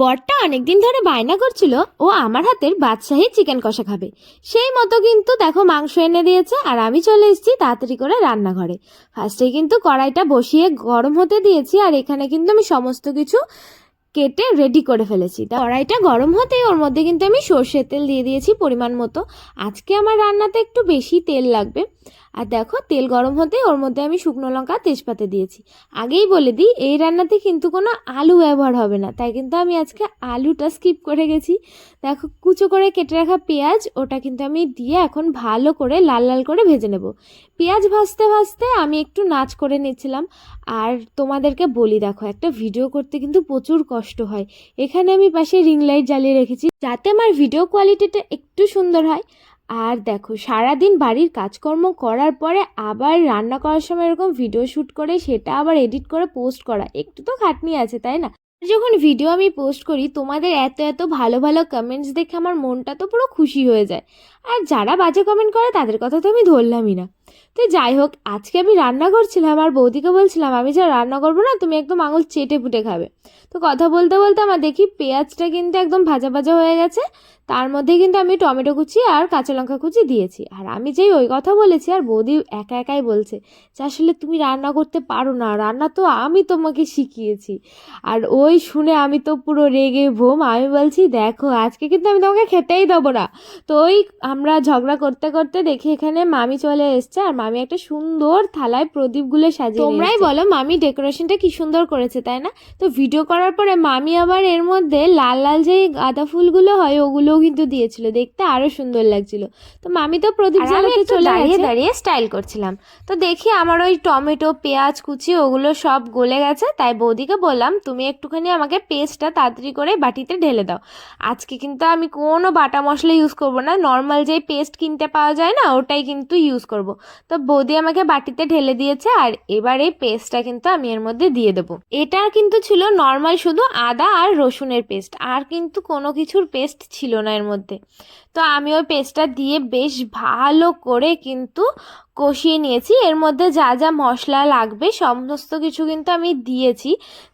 বরটা অনেকদিন ধরে বায়না করছিল, ও আমার হাতের বাদশাহী চিকেন কষা খাবে। সেই মতো কিন্তু দেখো মাংস এনে দিয়েছে আর আমি চলে এসেছি তাড়াতাড়ি করে রান্নাঘরে। ফার্স্টে কিন্তু কড়াইটা বসিয়ে গরম হতে দিয়েছি আর এখানে কিন্তু আমি সমস্ত কিছু কেটে রেডি করে ফেলেছি। তা কড়াইটা গরম হতেই ওর মধ্যে কিন্তু আমি সর্ষের তেল দিয়ে দিয়েছি পরিমাণ মতো। আজকে আমার রান্নাতে একটু বেশি তেল লাগবে। আর দেখো, তেল গরম হতে ওর মধ্যে আমি শুকনো লঙ্কা তেজপাতা দিয়েছি। আগেই বলে দিই, এই রান্নাতে কিন্তু কোনো আলু ব্যবহার হবে না। তাই কিন্তু আমি আজকে আলুটা স্কিপ করে গেছি। দেখো, কুচো করে কেটে রাখা পেঁয়াজ, ওটা কিন্তু আমি দিয়ে এখন ভালো করে লাল লাল করে ভেজে নেব। পেঁয়াজ ভাজতে ভাজতে আমি একটু নাচ করে নিচ্ছিলাম। আর তোমাদেরকে বলি, দেখো, একটা ভিডিও করতে কিন্তু প্রচুর কষ্ট হয়। এখানে আমি পাশে রিং লাইট জ্বালিয়ে রেখেছি। যাতে আমার ভিডিও কোয়ালিটিটা একটু সুন্দর হয়। আর দেখো, সারাদিন বাড়ির কাজকর্ম করার পরে আবার রান্না করার সময় এরকম ভিডিও শ্যুট করে সেটা আবার এডিট করে পোস্ট করা। একটু তো খাটনি আছে, তাই না? যখন ভিডিও আমি পোস্ট করি, তোমাদের এত এত ভালো ভালো কমেন্টস দেখে আমার মনটা তো পুরো খুশি হয়ে যায়। আর যারা বাজে কমেন্ট করে, তাদের কথা তো আমি ধরলামই না। তো যাই হোক, আজকে আমি রান্না করছিলাম আর বৌদিকে বলছিলাম, আমি যা রান্না করব না, তুমি একদম আঙুল চেটে পুটে খাবে। তো কথা বলতে বলতে আমার দেখি পেঁয়াজটা কিন্তু একদম ভাজা ভাজা হয়ে গেছে। তার মধ্যে কিন্তু আমি টমেটো কুচি আর কাঁচা লঙ্কা কুচি দিয়েছি। আর আমি যেই ওই কথা বলেছি, আর বৌদি একা একাই বলছে যে, আসলে তুমি রান্না করতে পারো না, রান্না তো আমি তোমাকে শিখিয়েছি। আর ওই শুনে আমি তো পুরো রেগে ভোম। আমি বলছি, দেখো, আজকে কিন্তু আমি তোমাকে খেতেই দেবো না। তো ওই আমরা ঝগড়া করতে করতে দেখি এখানে মামি চলে এসছে। আর মামি একটা সুন্দর থালায় প্রদীপগুলো সাজিয়ে তোমরাই বলো মামি ডেকোরেশনটা কি সুন্দর করেছে তাই না? তো ভিডিও করার পরে মামি আবার এর মধ্যে লাল লাল যে গাঁদা ফুলগুলো হয় ওগুলোও কিন্তু দিয়েছিল। দেখতে আরও সুন্দর লাগছিল। তো মামি তো প্রদীপ জ্বালাতে চলে দাঁড়িয়ে দাঁড়িয়ে স্টাইল করছিলাম। তো দেখি আমার ওই টমেটো পেঁয়াজ কুচি ওগুলো সব গলে গেছে। তাই বৌদিকে বললাম তুমি একটুখানি আমাকে পেস্টটা তাড়াতাড়ি করে বাটিতে ঢেলে দাও। আজকে কিন্তু আমি কোনো বাটা মশলা ইউজ করব না। নর্মাল যে পেস্ট কিনতে পাওয়া যায় না ওটাই কিন্তু ইউজ করব। তো বৌদি আমাকে বাটিতে ঢেলে দিয়েছে আর এবার এই পেস্টটা কিন্তু আমি এর মধ্যে দিয়ে দেবো। এটা কিন্তু ছিল নর্মাল শুধু আদা আর রসুনের পেস্ট, আর কিন্তু কোনো কিছুর পেস্ট ছিল না এর মধ্যে। তো আমি ওই পেস্টটা দিয়ে বেশ ভালো করে কিন্তু কষিয়ে নিয়েছি। এর মধ্যে যা যা মশলা লাগবে সমস্ত কিছু কিন্তু আমি দিয়েছি।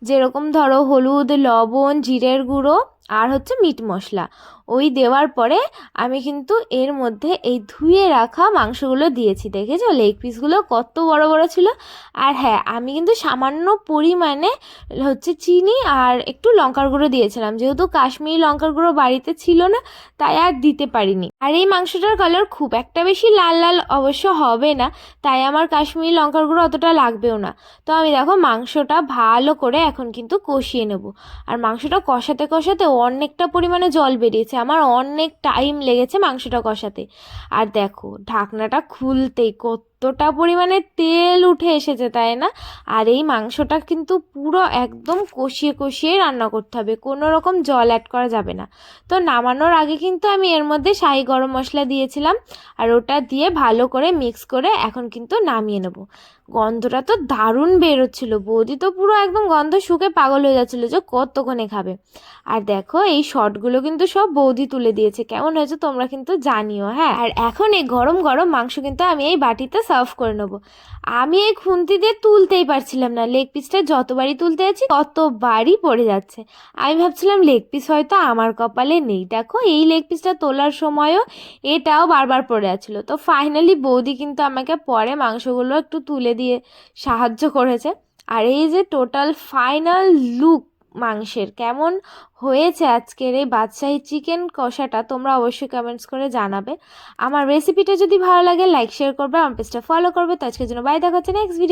যেরকম ধরো হলুদ, লবণ, জিরের গুঁড়ো আর হচ্ছে মিট মশলা। ওই দেওয়ার পরে আমি কিন্তু এর মধ্যে এই ধুয়ে রাখা মাংসগুলো দিয়েছি, দেখেছ? লেগ পিসগুলো কত বড় বড় ছিল। আর হ্যাঁ আমি কিন্তু সামান্য পরিমাণে হচ্ছে চিনি আর একটু লঙ্কার গুঁড়ো দিয়েছিলাম। যেহেতু কাশ্মীরি লঙ্কার গুঁড়ো বাড়িতে ছিল না, তাই আর দিতে পারিনি। আর এই মাংসটার কালার খুব একটা বেশি লাল লাল অবশ্য হবে না, তাই আমার কাশ্মীরি লঙ্কার গুঁড়ো অতটা লাগবেও না। তো আমি দেখো মাংসটা ভালো করে এখন কিন্তু কষিয়ে নেব। আর মাংসটা কষাতে কষাতে অনেকটা পরিমাণে জল বেরিয়েছে। আমার অনেক টাইম লেগেছে মাংসটা কষাতে। আর দেখো ঢাকনাটা খুলতেই কতটা পরিমাণে তেল উঠে এসেছে, তাই না? আর এই মাংসটা কিন্তু পুরো একদম কষিয়ে কষিয়ে রান্না করতে হবে, কোনো রকম জল অ্যাড করা যাবে না। তো নামানোর আগে কিন্তু আমি এর মধ্যে শাহি গরম মশলা দিয়েছিলাম, আর ওটা দিয়ে ভালো করে মিক্স করে এখন কিন্তু নামিয়ে নেব। গন্ধটা তো দারুণ বেরোচ্ছিল, বৌদি তো পুরো একদম গন্ধ শুকে পাগল হয়ে যাচ্ছিল যে কতক্ষণে খাবে। আর দেখো, এই শটগুলো কিন্তু সব বৌদি তুলে দিয়েছে, কেমন হয়েছে তোমরা কিন্তু জানিও হ্যাঁ? আর এখন এই গরম গরম মাংস কিন্তু আমি এই বাটিতে সার্ভ করে নেব। আমি এই খুন্তি দিয়ে তুলতেই পারছিলাম না। লেগ পিসটা যতবারই তুলতে যাচ্ছি, ততবারই পড়ে যাচ্ছে। আমি ভাবছিলাম লেগ পিস হয়তো আমার কপালে নেই। দেখো, এই লেগ পিসটা তোলার সময়ও এটাও বারবার পড়ে যাচ্ছিল। তো ফাইনালি বৌদি কিন্তু আমাকে পরে মাংসগুলো একটু তুলে দিয়ে সাহায্য করেছে। আর এই যে টোটাল ফাইনাল লুক মাংসের। কেমন হয়েছে আজকের এই বাদশাহী চিকেন কষাটা তোমরা অবশ্যই কমেন্টস করে জানাবে। আমার রেসিপিটা যদি ভালো লাগে লাইক শেয়ার করবে, আমার পেজটা ফলো করবে। তো আজকের জন্য বাই দেখা হচ্ছে নেক্সট ভিডিও